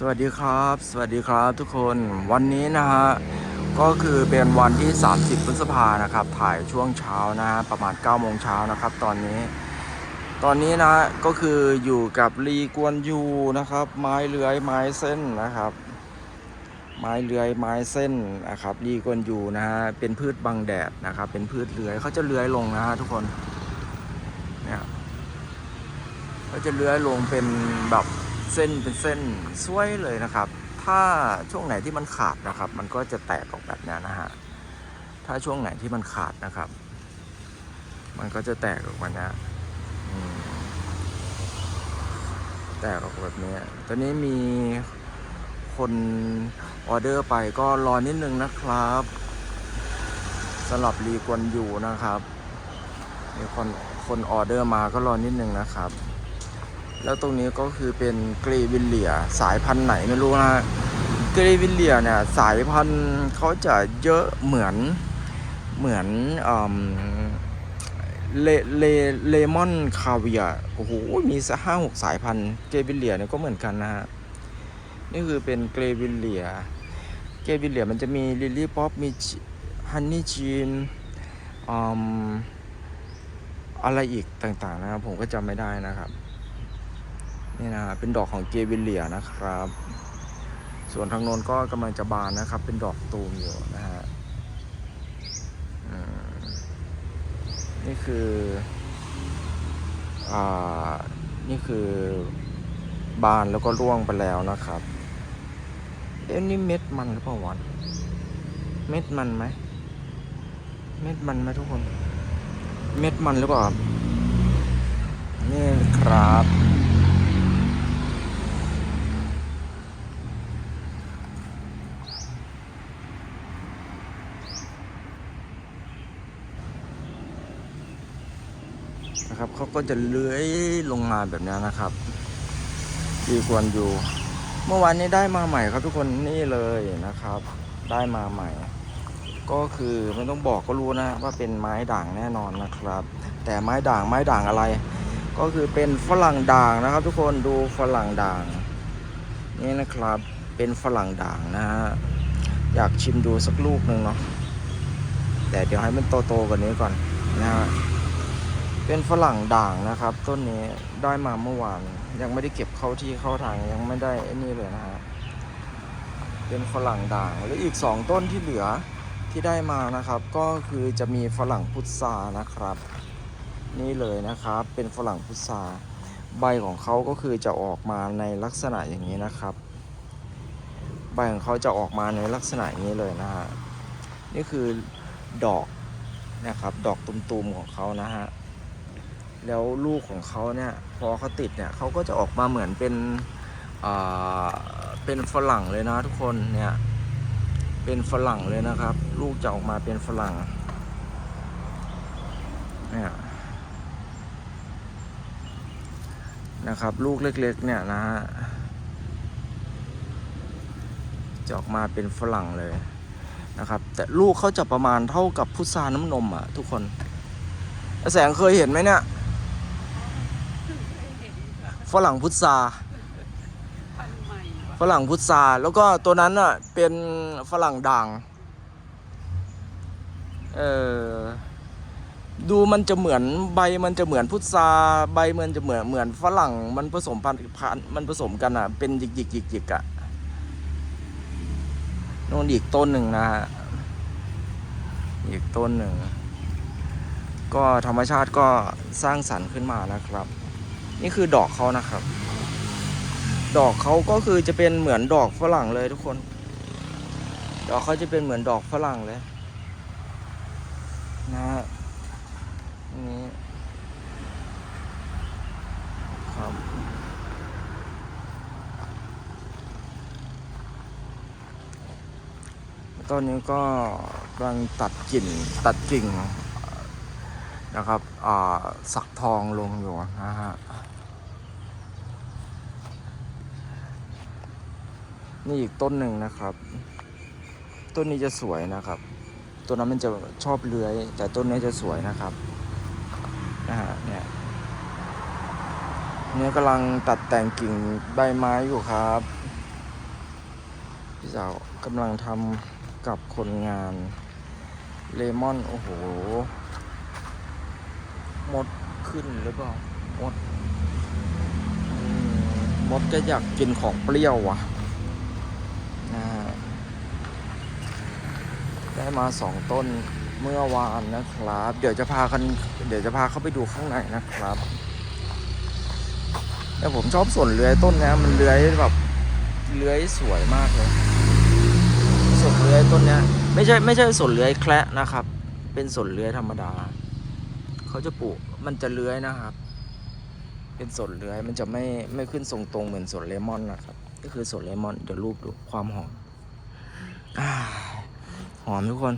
สวัสดีครับ สวัสดีครับทุกคนวันนี้นะฮะก็คือเป็นวันที่ 30 พฤษภานะครับ ถ่ายช่วงเช้านะฮะประมาณ9โมงเช้านะครับ ตอนนี้ ตอนนี้นะก็คืออยู่กับลีกวนยูนะครับ ไม้เลื้อยไม้เส้นนะครับ ไม้เลื้อยไม้เส้นนะครับลีกวนยูนะฮะเป็นพืชบังแดดนะครับ เป็นพืชเลื้อยเขาจะเลื้อยลงนะฮะทุกคนเนี่ยเขาจะเลื้อยลงเป็นแบบ เส้นเป็นเส้นสวยเลยนะครับ ถ้าช่วงไหนที่มันขาดนะครับ มันก็จะแตกออกแบบนี้นะฮะถ้าช่วงไหนที่มันขาดนะครับ มันก็จะแตกออกมานี้แตกออกแบบนี้ตอนนี้มีคนออเดอร์ไปก็รอนิดนึงนะครับสำหรับรีกวนอยู่นะครับ มีคนคนออเดอร์มาก็รอนิดนึงนะครับ แล้วตรงนี้ก็คือเป็นเกรีวิลเลียสายพันธุ์ไหนไม่รู้นะเกรีวิลเลียเนี่ยสายพันธุ์เขาจะเยอะเหมือนเหมือนเลเลเลมอนคาเวียโอ้โหมีสักห้าหกสายพันธุ์เกรวิลเลียเนี่ยก็เหมือนกันนะฮะนี่คือเป็นเกรวิลเลียเกรวิลเลียมันจะมีลิลลี่ป๊อปมีฮันนี่จีนออะไรอีกต่างๆนะครับผมก็จำไม่ได้นะครับ นี่นะเป็นดอกของเกวิลเลียนะครับ ส่วนทางโน้นก็กำลังจะบานนะครับ เป็นดอกตูมอยู่นะฮะนี่คืออ่านี่คือบานแล้วก็ร่วงไปแล้วนะครับเอ๊ะนี่เม็ดมันหรือเปล่าวะเม็ดมันไหมเม็ดมันไหมทุกคน เม็ดมันหรือเปล่านี่ครับ นะครับเขาก็จะเลื้อยลงมาแบบนี้นะครับดีกวนอยู่ เมื่อวานนี้ได้มาใหม่ครับทุกคนนี่เลยนะครับ ได้มาใหม่ ก็คือไม่ต้องบอกก็รู้นะว่าเป็นไม้ด่างแน่นอนนะครับ แต่ไม้ด่างไม้ด่างอะไร ก็คือเป็นฝรั่งด่างนะครับ ทุกคนดูฝรั่งด่าง นี่นะครับเป็นฝรั่งด่างนะฮะอยากชิมดูสักลูกหนึ่งเนาะแต่เดี๋ยวให้มันโตๆกว่านี้ก่อนนะฮะ เป็นฝรั่งด่างนะครับ ต้นนี้ได้มาเมื่อวาน ยังไม่ได้เก็บเข้าที่เข้าทางยังไม่ได้ไอ้นี่เลยนะฮะเป็นฝรั่งด่างแล้วอีกสองต้นที่เหลือที่ได้มานะครับ ก็คือจะมีฝรั่งพุทรานะครับ นี่เลยนะครับ เป็นฝรั่งพุทราใบของเขาก็คือจะออกมาในลักษณะอย่างนี้นะครับ ใบของเขาจะออกมาในลักษณะนี้เลยนะฮะนี่คือดอกนะครับ ดอกตุ่มๆของเขานะฮะ แล้วลูกของเขาเนี่ยพอเขาติดเนี่ยเขาก็จะออกมาเหมือนเป็นเป็นฝรั่งเลยนะทุกคนเนี่ยเป็นฝรั่งเลยนะครับ ลูกจะออกมาเป็นฝรั่งเนี่ยนะครับ ลูกเล็กๆเนี่ยนะฮะจะออกมาเป็นฝรั่งเลยนะครับ แต่ลูกเขาจะประมาณเท่ากับพุทราน้ำนมอะทุกคนแสงเคยเห็นไหมเนี่ย ฝรั่งพุทราฝรั่งพุทราแล้วก็ตัวนั้นอะเป็นฝรั่งด่างเออดูมันจะเหมือนใบมันจะเหมือนพุทราใบมันจะเหมือนเหมือนฝรั่งมันผสมพันธุ์พันธุ์มันผสมกันอะ เป็นหยิกหยิกหยิกหยิกอะโน่นอีกต้นหนึ่งนะฮะอีกต้นหนึ่ง ก็ธรรมชาติก็สร้างสรรค์ขึ้นมานะครับ นี่คือดอกเขานะครับ ดอกเขาก็คือจะเป็นเหมือนดอกฝรั่งเลยทุกคน ดอกเขาจะเป็นเหมือนดอกฝรั่งเลยนะฮะนนี้ครับตอนนี้ก็กำลังตัดกิ่งตัดกิ่งนะครับอ่าสักทองลงอยู่นะฮะ นี่อีกต้นหนึ่งนะครับ ต้นนี้จะสวยนะครับต้นนั้นมันจะชอบเลื้อย แต่ต้นนี้จะสวยนะครับนะฮะเนี่ยเนี่ยกำลังตัดแต่งกิ่งใบไม้อยู่ครับ พี่สาวกำลังทำกับคนงานเลมอน โอ้โห มดขึ้นหรือเปล่ามดมดก็อยากกินของเปรี้ยวว่ะนะฮะ ได้มาสองต้นเมื่อวานนะครับ เดี๋ยวจะพากันเดี๋ยวจะพาเข้าไปดูข้างในนะครับแต่ผมชอบส่วนเลื้อยต้นเนี้ยมันเลื้อยแบบเลื้อยสวยมากเลยส่วนเลื้อยต้นเนี้ยไม่ใช่ไม่ใช่ส่วนเลื้อยแคระนะครับ เป็นส่วนเลื้อยธรรมดาเขาจะปลูกมันจะเลื้อยนะครับ เป็นส่วนเลื้อยมันจะไม่ไม่ขึ้นทรงตรงเหมือนส่วนเลมอนนะครับ ก็คือส่วนเลมอนเดี๋ยวรูปดูความหอมอา อมทุกคน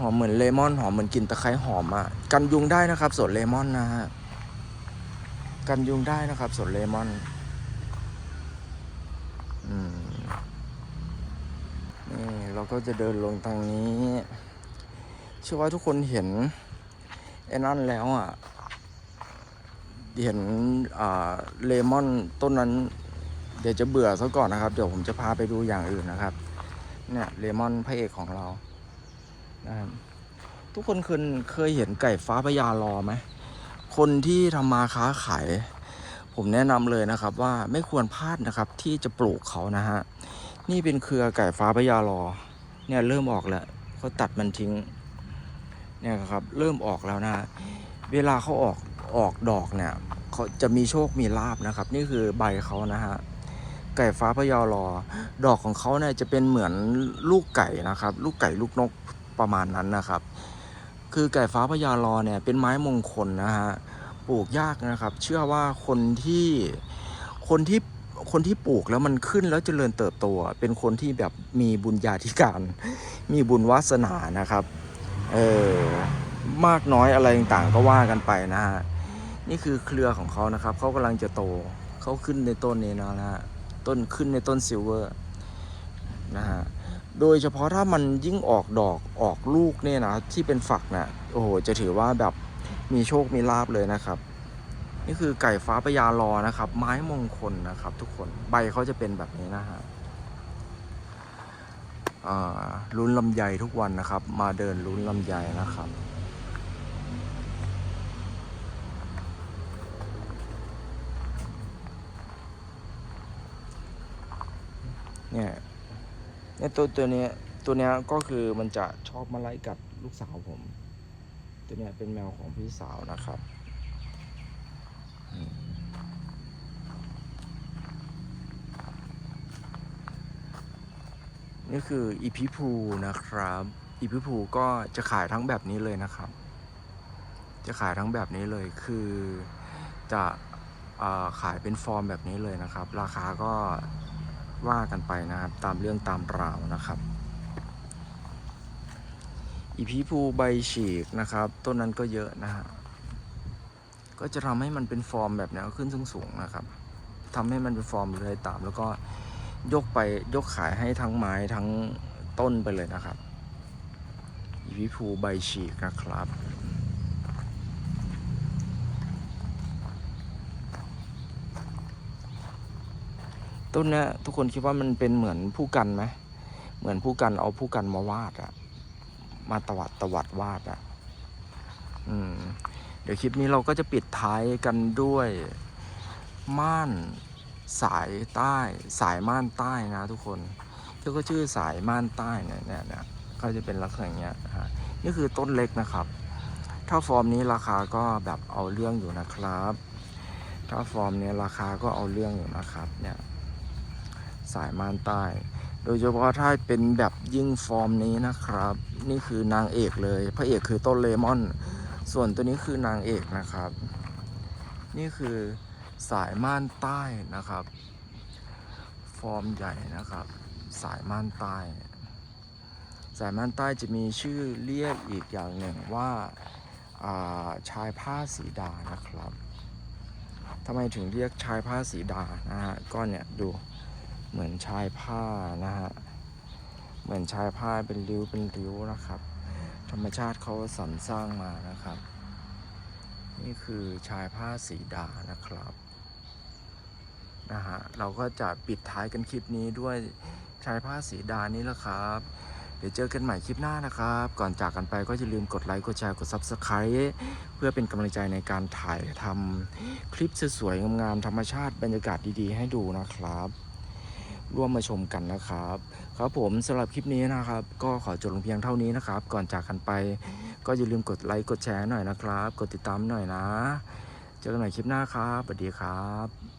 หอมเหมือนเลมอน หอมเหมือนกลินตะไคร้หอมอะ กันยุงได้นะครับส่วนเลมอนนะฮะ กันยุงได้นะครับส่วนเลมอน อืม นี่เราก็จะเดินลงทางนี้ เชื่อว่าทุกคนเห็นไอ้นั่นแล้วอะ เห็นอ่าเลมอนต้นนั้น เดี๋ยวจะเบื่อซะก่อนนะครับ เดี๋ยวผมจะพาไปดูอย่างอื่นนะครับ เนี่ยเลมอนพระเอกของเรานะครับทุกคนเคยเคยเห็นไก่ฟ้าพญารอไหมคนที่ทำมาค้าขายผมแนะนำเลยนะครับว่าไม่ควรพลาดนะครับที่จะปลูกเขานะฮะนี่เป็นเครือไก่ฟ้าพญารอเนี่ยเริ่มออกแล้วเขาตัดมันทิ้งเนี่ยครับเริ่มออกแล้วนะ เวลาเขาออกออกดอกเนี่ยเขาจะมีโชคมีลาบนะครับ นี่คือใบเขานะฮะ ไก่ฟ้าพญารอดอกของเขาเนี่ยจะเป็นเหมือนลูกไก่นะครับ ลูกไก่ลูกนกประมาณนั้นนะครับ คือไก่ฟ้าพญารอเนี่ยเป็นไม้มงคลนะฮะปลูกยากนะครับ เชื่อว่าคนที่คนที่คนที่ปลูกแล้วมันขึ้นแล้วเจริญเติบโตเป็นคนที่แบบมีบุญญาธิการ มีบุญวาสนานะครับเออมากน้อยอะไรต่างๆก็ว่ากันไปนะฮะนี่คือเครือของเขานะครับเขากำลังจะโตเขาขึ้นในต้นนี้แล้วนะฮะ ต้นขึ้นในต้นซิลเวอร์นะฮะโดยเฉพาะถ้ามันยิ่งออกดอกออกลูกเนี่ยนะที่เป็นฝักนะ่ะโอ้โหจะถือว่าแบบมีโชคมีลาบเลยนะครับ นี่คือไก่ฟ้าพญารอนะครับ ไม้มงคลนะครับ ทุกคนใบเขาจะเป็นแบบนี้นะฮะลุ้นลำไยทุกวันนะครับ มาเดินลุ้นลำไยนะครับ เนี่ยเนี่ย ตัวตัวนี้ตัวนี้ก็คือมันจะชอบมาไล่กัดลูกสาวผม ตัวนี้เป็นแมวของพี่สาวนะครับนี่คืออีพิพูนะครับ อีพิพูก็จะขายทั้งแบบนี้เลยนะครับ จะขายทั้งแบบนี้เลยคือจะอขายเป็นฟอร์มแบบนี้เลยนะครับ ราคาก็ ว่ากันไปนะครับ ตามเรื่องตามราวนะครับ อีพีภูใบฉีกนะครับ ต้นนั้นก็เยอะนะฮะก็จะทำให้มันเป็นฟอร์มแบบนี้ขึ้นสูงๆนะครับทำให้มันเป็นฟอร์มเลยตาม แล้วก็ยกไปยกขายให้ทั้งไม้ทั้งต้นไปเลยนะครับ อีพีภูใบฉีกนะครับ ต้นนี้ทุกคนคิดว่ามันเป็นเหมือนผู้กันไหมเหมือนผู้กันเอาผู้กันมาวาดอะมาตวัดตวัดวาดอะอืมเดี๋ยวคลิปนี้เราก็จะปิดท้ายกันด้วย ม่านสายใต้ สายม่านใต้นะ ทุกคนที่ก็ชื่อสายม่านใต้เนี่ยเนี่ยเนี่ยก็จะเป็นลักษณะอย่างเงี้ยนะฮะนี่คือต้นเล็กนะครับ ถ้าฟอร์มนี้ราคาก็แบบเอาเรื่องอยู่นะครับ ถ้าฟอร์มนี้ราคาก็เอาเรื่องอยู่นะครับเนี่ย สายม่านใต้ โดยเฉพาะถ้าเป็นแบบยิ่งฟอร์มนี้นะครับ นี่คือนางเอกเลย พระเอกคือต้นเลมอน ส่วนตัวนี้คือนางเอกนะครับ นี่คือสายม่านใต้นะครับ ฟอร์มใหญ่นะครับ สายม่านใต้ สายม่านใต้จะมีชื่อเรียกอีกอย่างหนึ่งว่าาชายผ้าสีดานะครับทำไมถึงเรียกชายผ้าสีดานะฮะก็เนี่ยดู เหมือนชายผ้านะฮะ เหมือนชายผ้าเป็นริ้วเป็นริ้วนะครับ ธรรมชาติเขาสรรสร้างมานะครับ นี่คือชายผ้าสีดานะครับนะฮะเราก็จะปิดท้ายกันคลิปนี้ด้วยชายผ้าสีดานี่แหละครับ เดี๋ยวเจอกันใหม่คลิปหน้านะครับ ก่อนจากกันไปก็อย่าลืมกดไลค์กดแชร์กด Subscribe เพื่อเป็นกำลังใจในการถ่ายทำคลิปสวยๆงามๆธรรมชาติบรรยากาศดีๆ ให้ดูนะครับ ร่วมมาชมกันนะครับ ครับผมสำหรับคลิปนี้นะครับ ก็ขอจบลงเพียงเท่านี้นะครับ ก่อนจากกันไป ก็อย่าลืมกดไลค์กดแชร์หน่อยนะครับ กดติดตามหน่อยนะ เจอกันใหม่คลิปหน้าครับสวัสดีครับ